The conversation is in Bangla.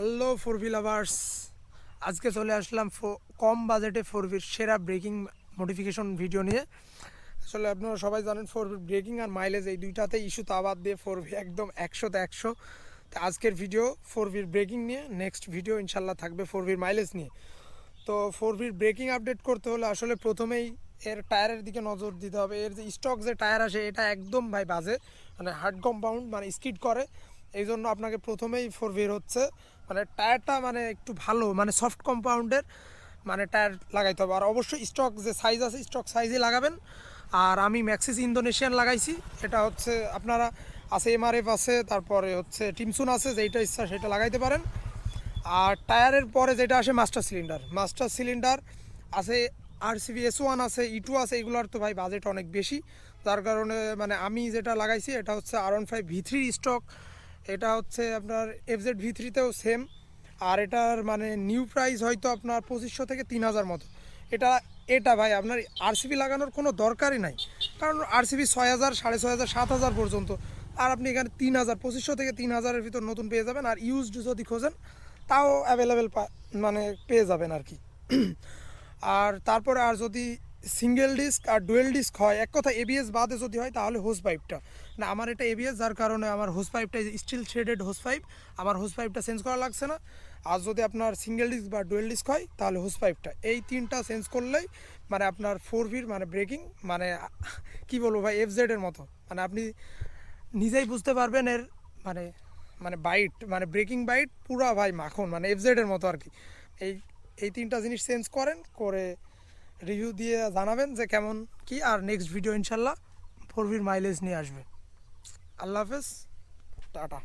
হ্যালো ফোর ভি লাভার্স আজকে চলে আসলাম কম বাজেটে ফোর ভির সেরা ব্রেকিং মডিফিকেশন ভিডিও নিয়ে। আসলে আপনারা সবাই জানেন ফোর ভির ব্রেকিং আর মাইলেজ এই দুইটাতে ইস্যু তাবাদ দিয়ে ফোর ভি একদম একশোতে একশো। তো আজকের ভিডিও ফোর ভির ব্রেকিং নিয়ে নেক্সট ভিডিও ইনশাল্লাহ থাকবে ফোর ভির মাইলেজ নিয়ে। তো ফোর ভির ব্রেকিং আপডেট করতে হলে আসলে প্রথমেই এর টায়ারের দিকে নজর দিতে হবে। এর যে স্টক যে টায়ার আসে, এটা একদম ভাই বাজে। মানে হার্ড কম্পাউন্ড মানে স্কিড করে। এই জন্য আপনাকে প্রথমেই ফোর ভির হচ্ছে। মানে টায়ারটা মানে একটু ভালো মানে সফট কম্পাউন্ডের মানে টায়ার লাগাইতে হবে। আর অবশ্যই স্টক যে সাইজ আছে স্টক সাইজই লাগাবেন। আর আমি ম্যাক্সিস ইন্দোনেশিয়ান লাগাইছি। এটা হচ্ছে আপনারা আছে এমআরএফ আছে, তারপরে হচ্ছে টিমসুন আছে, যেইটা ইচ্ছা সেটা লাগাইতে পারেন। আর টায়ারের পরে যেটা আসে মাস্টার সিলিন্ডার মাস্টার সিলিন্ডার আছে আর সিভি এস ওয়ান আছে ই টু আছে, এগুলোর তো ভাই বাজেট অনেক বেশি। যার কারণে মানে আমি যেটা লাগাইছি, এটা হচ্ছে R one five V three stock এটা হচ্ছে আপনার এফজেড ভি থ্রিতেও সেম আর এটার মানে নিউ প্রাইস হয়তো আপনার পঁচিশশো থেকে তিন হাজার মতো। এটা এটা ভাই, আপনার আরসিবি লাগানোর কোনো দরকারই নাই। কারণ আরসিবি ছয় হাজার, সাড়ে ছয় হাজার, সাত হাজার পর্যন্ত। আর আপনি এখানে তিন হাজার, পঁচিশশো থেকে তিন হাজারের ভিতর নতুন পেয়ে যাবেন, আর ইউজড যদি খোঁজেন, তাও অ্যাভেলেবেল মানে পেয়ে যাবেন আর কি। আর তারপরে আর যদি সিঙ্গেল ডিস্ক আর ডুয়েল ডিস্ক হয়। এক কথা এবিএস বাদে যদি হয়, তাহলে হোস পাইপটা না, আমার এটা এবিএস যার কারণে আমার হোস পাইপটা স্টিল থ্রেডেড হোস পাইপ আমার হোস পাইপটা চেঞ্জ করা লাগছে না। আর যদি আপনার সিঙ্গেল ডিস্ক বা ডুয়েল ডিস্ক হয়, তাহলে হোস পাইপটা এই তিনটা চেঞ্জ করলেই মানে আপনার ফোর ভির মানে ব্রেকিং মানে কি বলব ভাই এফ এর মতো। মানে আপনি নিজেই বুঝতে পারবেন এর মানে মানে বাইট মানে ব্রেকিং বাইট পুরা ভাই মাখন মানে এফ এর মতো আর কি। এই এই তিনটা জিনিস চেঞ্জ করেন, করে রিভিউ দিয়ে জানাবেন যে কেমন কি, আর নেক্সট ভিডিও ইনশাল্লাহ ফোর ভির মাইলেজ নিয়ে আসবে। আল্লাহ হাফেজ, টাটা।